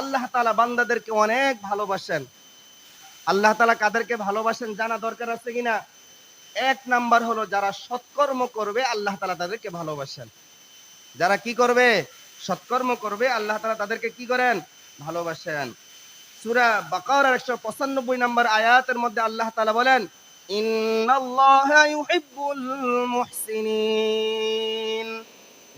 আল্লাহ তালা বান্দাদেরকে অনেক ভালোবাসেন। আল্লাহ তালা কাদেরকে ভালোবাসেন জানা দরকার আছে কিনা? এক নাম্বার হলো যারা সৎকর্ম করবে, আল্লাহ তালা তাদেরকে ভালোবাসেন। যারা কি করবে? সৎকর্ম করবে, আল্লাহ তালা তাদেরকে কি করেন? ভালোবাসেন। সুরা বাকার একশো পঁচানব্বই নম্বর আয়াতের মধ্যে আল্লাহ তালা বলেন, ইন্নাল্লাহা ইউহিব্বুল মুহসিনিন।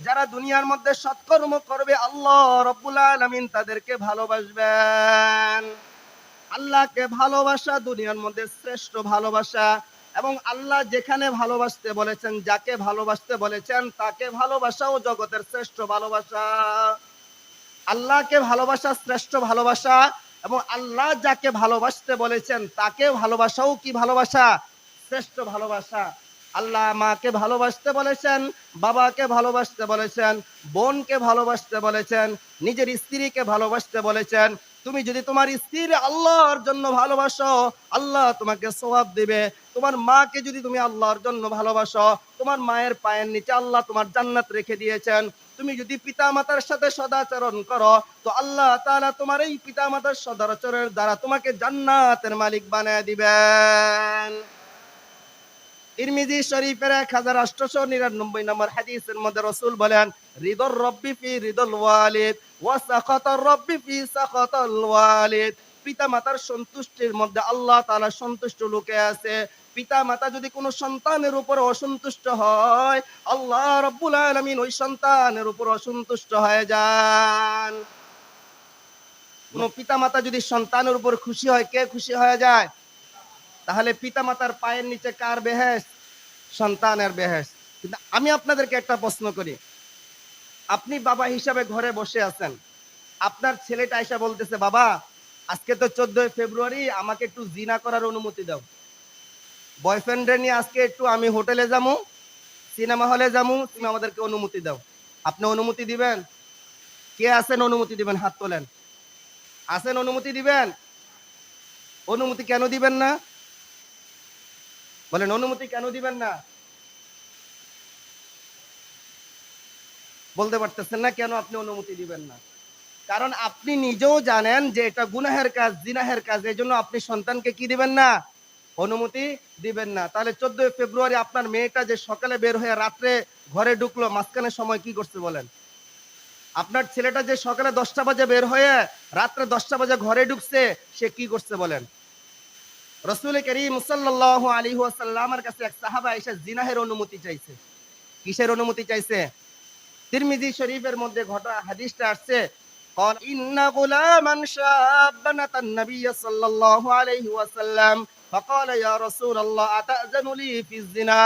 যারা দুনিয়ার মধ্যে সৎকর্ম করবে, আল্লাহ রব্বুল আলামিন তাদেরকে ভালোবাসবেন। আল্লাহকে ভালোবাসা দুনিয়ার মধ্যে শ্রেষ্ঠ ভালোবাসা এবং আল্লাহ যেখানে ভালোবাসতে বলেছেন, যাকে ভালোবাসতে বলেছেন, তাকে ভালোবাসাও জগতের শ্রেষ্ঠ ভালোবাসা। আল্লাহকে ভালোবাসা শ্রেষ্ঠ ভালোবাসা এবং আল্লাহ যাকে ভালোবাসতে বলেছেন, তাকে ভালোবাসাও কি ভালোবাসা? শ্রেষ্ঠ ভালোবাসা। আল্লাহ মাকে ভালোবাসতে বলেছেন, বাবাকে ভালোবাসতে বলেছেন, বোনকে ভালোবাসতে বলেছেন, নিজের স্ত্রীকে ভালোবাসতে বলেছেন। তুমি যদি তোমার স্ত্রীর আল্লাহর জন্য ভালোবাসো, আল্লাহ তোমাকে সওয়াব দিবে। তোমার মাকে যদি তুমি আল্লাহর জন্য ভালোবাসো, তোমার মায়ের পায়ের নিচে আল্লাহ তোমার জান্নাত রেখে দিয়েছেন। তুমি যদি পিতা মাতার সাথে সদাচরণ করো, তো আল্লাহ তাআলা তোমার এই পিতা মাতার সদাচরণের দ্বারা তোমাকে জান্নাতের মালিক বানিয়ে দিবেন। তিরমিজি শরীফের এক হাজার আটশোশো নিরানব্বই নম্বর হাদিসের মধ্যে রসুল বলেন হৃদর রব্বি ফি হৃদল ওয়ালিদ ওয়া সাখাতার রব্বি ফি সাখাতাল ওয়ালিদ। পিতা মাতার সন্তুষ্টির মধ্যে আল্লাহ তাআলা সন্তুষ্ট লোকে আছে। পিতা মাতা যদি কোনো সন্তানের উপর অসন্তুষ্ট হয়, আল্লাহ রব্বুল আলামিন ওই সন্তানের উপর অসন্তুষ্ট হয়ে যান। কোন পিতা মাতা যদি সন্তানের উপর খুশি হয়, কে খুশি হয়ে যায়? তাহলে পিতা মাতার পায়ের নিচে কার বেহেস সন্তানের বেহেস কিন্তু আমি আপনাদেরকে একটা প্রশ্ন করি। আপনি বাবা হিসাবে ঘরে বসে আছেন। আপনার ছেলেটা এসে বলতেছে, বাবা, আজকে তো চোদ্দই ফেব্রুয়ারি, আমাকে একটু জিনা করার অনুমতি দাও। বয়ফ্রেন্ডে নিয়ে আজকে একটু আমি হোটেলে যাব সিনেমা হলে যাব তুমি আমাদেরকে অনুমতি দাও। আপনি অনুমতি দিবেন? কে আছেন অনুমতি দিবেন? হাত তোলেন। আছেন অনুমতি দিবেন? অনুমতি কেন দিবেন না? বলেন, অনুমতি কেন দিবেন না? বলতে পারতেছেন না কেন আপনি অনুমতি দিবেন না? কারণ আপনি নিজেও জানেন যে এটা গুনাহের কাজ, জিনাহের কাজ, এই জন্য আপনি সন্তানকে কি দিবেন না? অনুমতি দিবেন না। তাহলে চোদ্দই ফেব্রুয়ারি আপনার মেয়েটা যে সকালে বের হয়ে রাত্রে ঘরে ঢুকলো, মাঝখানে সময় কি করছে বলেন? আপনার ছেলেটা যে সকালে দশটা বাজে বের হয়ে রাত্রে দশটা বাজে ঘরে ঢুকছে, সে কি করছে বলেন? রসুল করিম সাল্লাহ আলী ওয়াসাল্লামের কাছে এক সাহাবা এসে জিনাহের অনুমতি চাইছে কিসের অনুমতি চাইছে তিরমিজি শরীফের মধ্যে ঘটা হাদিসটা আসছে قال إن غلاما شابا أتى النبي صلى الله عليه وسلم فقال يا رسول الله أتأذن لي في الزنا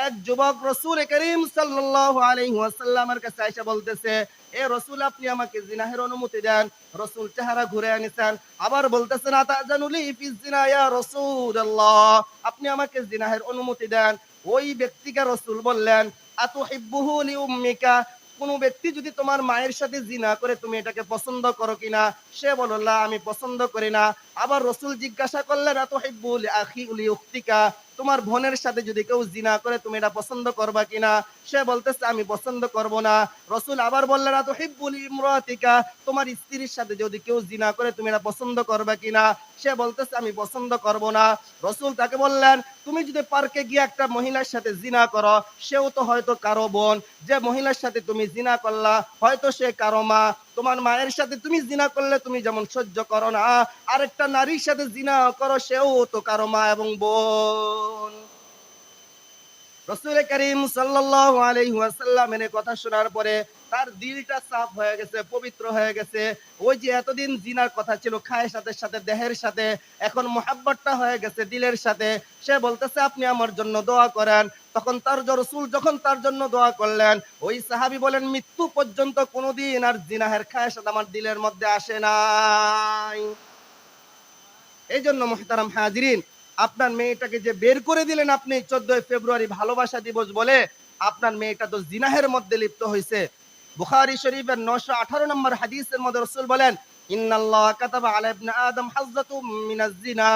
এক যুবক রসুল করিম সাল্লাল্লাহু আলাইহি ওয়াসাল্লামের কাছে এসে বলতেছে এ রসুল আপনি আমাকে জিনাহের অনুমতি দেন। রসুল চেহারা ঘুরে আনিছেন আবার বলতেছেন আতাজানুলি ফিজ জিনা ইয়া রাসূলুল্লাহ। আপনি আমাকে জিনাহের অনুমতি দেন। ওই ব্যক্তিকে রসুল বললেন আতুহিব্বুহু লি উম্মিকা? কোন ব্যক্তি যদি তোমার মায়ের সাথে জিনা করে তুমি এটাকে পছন্দ করো কিনা সে বলল "লা, আমি পছন্দ করি না। আবার রসুল জিজ্ঞাসা করলেন আতুহিব্বুল আখি উলি উখতিকা? তোমার বোনের সাথে যদি কেউ জিনা করে, তুমি এটা পছন্দ করবা কিনা? সে বলতেছে, আমি পছন্দ করব না। রসুল আবার বললেন তো হিব্বুল ইমরাতিকা? তোমার স্ত্রীর সাথে যদি কেউ জিনা করে, তুমি এটা পছন্দ করবে কিনা? সে বলতেছে, আমি পছন্দ করব না। রসুল তাকে বললেন, তুমি যদি পার্কে গিয়ে একটা মহিলার সাথে জিনা করো, সেও তো হয়তো কারও বোন। যে মহিলার সাথে তুমি জিনা করলা, হয়তো সে কারও মা। তোমার মায়ের সাথে তুমি জিনা করলে তুমি যেমন সহ্য করো না। আরেকটা নারীর সাথে জিনা করো, সেও তো কারও মা এবং বোন। রসুল করিম সাল্লাহ আলাই ওয়াসাল্লামের এই কথা শোনার পরে তার দিলটা সাফ হয়ে গেছে, পবিত্র হয়ে গেছে। ওই যে এতদিন জিনার কথা ছিল, খায়ের সাথে সাথে, দেহের সাথে, এখন মোহাব্বতটা হয়ে গেছে দিলের সাথে। সে বলতেছে, আপনি আমার জন্য দোয়া করেন। তখন তার রসুল, যখন তার জন্য দোয়া করলেন, ওই সাহাবী বলেন, মৃত্যু পর্যন্ত কোনোদিন আর জিনাহের খায়ের সাথে আমার দিলের মধ্যে আসে নাই। এই জন্য মোহতারাম হাজিরিন, আপনার মেয়েটাকে যে বের করে দিলেন আপনি, চোদ্দই ফেব্রুয়ারি ভালোবাসা দিবস বলে, আপনার মেয়েটা তো জিনাহের মধ্যে লিপ্ত হয়েছে বুখারি শরীফের নশো আঠারো নম্বর হাদিসের মধ্যে রসুল বলেন, ইন্নাল্লাহ কাতাবা আলা আদম মিনাজ জিনা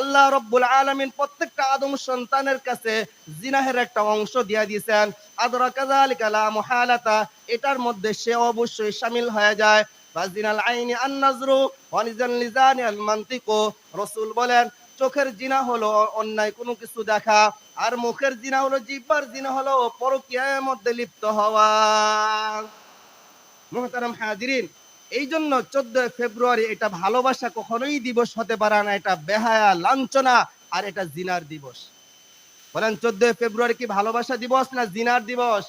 আল্লাহ রব্বুল আলামিন প্রত্যেকটা আদম সন্তানের কাছে জিনাহের একটা অংশ দিয়ে দিয়েছেন। আদরা কাযালিকা লা মুহালাতা, এটার মধ্যে সে অবশ্যই শামিল হয়ে যায়। ফাজিনাল আইনি আন নাজরু ওয়ানিজাল লিজানি আল মান্তিকু। রাসূল বলেন, চোখের জিনা হলো অন্যায় কোনো কিছু দেখা, আর মুখের জিনা হলো জিহ্বার জিনা হলো পরকীয়ার মধ্যে লিপ্ত হওয়া। মোহতারাম হাজিরিন এই জন্য চোদ্দ ফেব্রুয়ারি এটা ভালোবাসা কখনোই দিবস হতে পারে না, এটা বেহায়া, লাঞ্ছনা আর এটা জিনার দিবস। বলেন চোদ্দ ফেব্রুয়ারি কি ভালোবাসা দিবস না জিনার দিবস?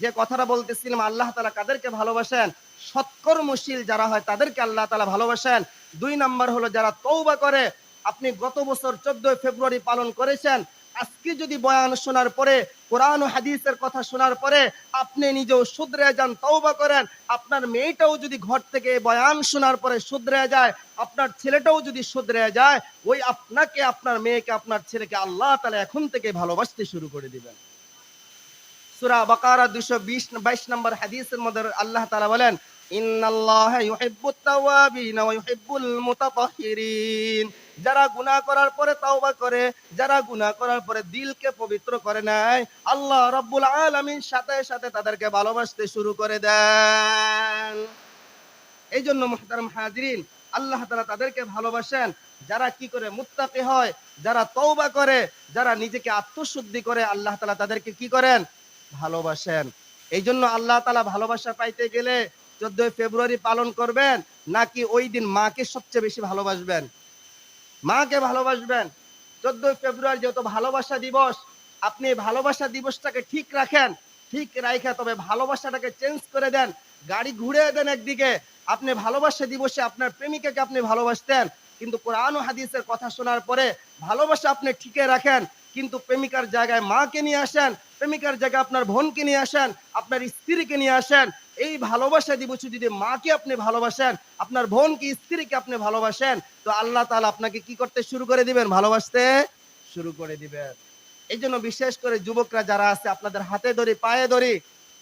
যে কথাটা বলতেছিলাম, আল্লাহ তালা কাদেরকে ভালোবাসেন? সৎকর্মশীল যারা হয়, তাদেরকে আল্লাহ তালা ভালোবাসেন। দুই নাম্বার হলো, যারা তৌবা করে, আপনি গত বছর চোদ্দ ফেব্রুয়ারি পালন করেছেন, আজকে যদি বয়ান শোনার পরে কোরআন ও হাদিসের কথা শোনার পরে আপনি নিজেও শুধরে যান তৌবা করেন। আপনার মেয়েটাও যদি ঘর থেকে বয়ান শোনার পরে শুধরে যায়, আপনার ছেলেটাও যদি শুধরে যায়, ওই আপনাকে, আপনার মেয়েকে, আপনার ছেলেকে আল্লাহ তালা এখন থেকে ভালোবাসতে শুরু করে দিবেন। সুরা বাকারা 220 22 নম্বর হাদিসের মধ্যে আল্লাহ তালা বলেন যারা গুনাহ করার পরে তওবা করে, যারা গুনাহ করার পরে দিলকে পবিত্র করে নেয় আল্লাহ রাব্বুল আলামিন সাথে সাথে তাদেরকে ভালোবাসতে শুরু করে দেন। এই জন্য মুহতারাম হাজিরিন, আল্লাহ তাআলা তাদেরকে ভালোবাসেন। যারা কি করে? মুত্তাকি হয়, যারা তৌবা করে, যারা নিজেকে আত্মশুদ্ধি করে, আল্লাহ তালা তাদেরকে কি করেন? ভালোবাসেন। এই জন্য আল্লাহ তালা ভালোবাসা পাইতে গেলে চোদ্দই ফেব্রুয়ারি পালন করবেন নাকি ওই দিন মাকে সবচেয়ে বেশি ভালোবাসবেন? মাকে ভালোবাসবেন। চোদ্দই ফেব্রুয়ারি যেহেতু ভালোবাসা দিবস, আপনি ভালোবাসা দিবসটাকে ঠিক রাখেন, ঠিক রাখা তবে ভালোবাসাটাকে চেঞ্জ করে দেন, গাড়ি ঘুরে দেন একদিকে। আপনি ভালোবাসা দিবসে আপনার প্রেমিকাকে আপনি ভালোবাসতেন, কিন্তু কোরআন হাদিসের কথা শোনার পরে ভালোবাসা আপনি ঠিকই রাখেন, কিন্তু প্রেমিকার জায়গায় মাকে নিয়ে আসেন, প্রেমিকার জায়গায় আপনার বোনকে নিয়ে আসেন, আপনার স্ত্রীকে নিয়ে আসেন এই ভালোবাসা দিবসে যদি মাকে আপনি ভালোবাসেন, আপনার বোনকে, স্ত্রীকে আপনি ভালোবাসেন, তো আল্লাহ তাআলা আপনাকে কি করতে শুরু করে দিবেন? ভালোবাসতে শুরু করে দিবেন। এই জন্য বিশেষ করে যুবকরা যারা আছে, আপনাদের হাতে ধরি, পায়ে ধরি,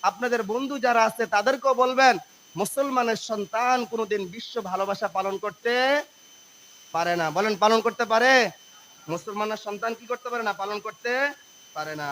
আপনাদের বন্ধু যারা আছে, তাদেরকেও বলবেন, মুসলমানের সন্তান কোনোদিন বিশ্ব ভালোবাসা পালন করতে পারে না। বলেন, পালন করতে পারে? মুসলমানের সন্তান কি করতে পারে না? পালন করতে পারে না।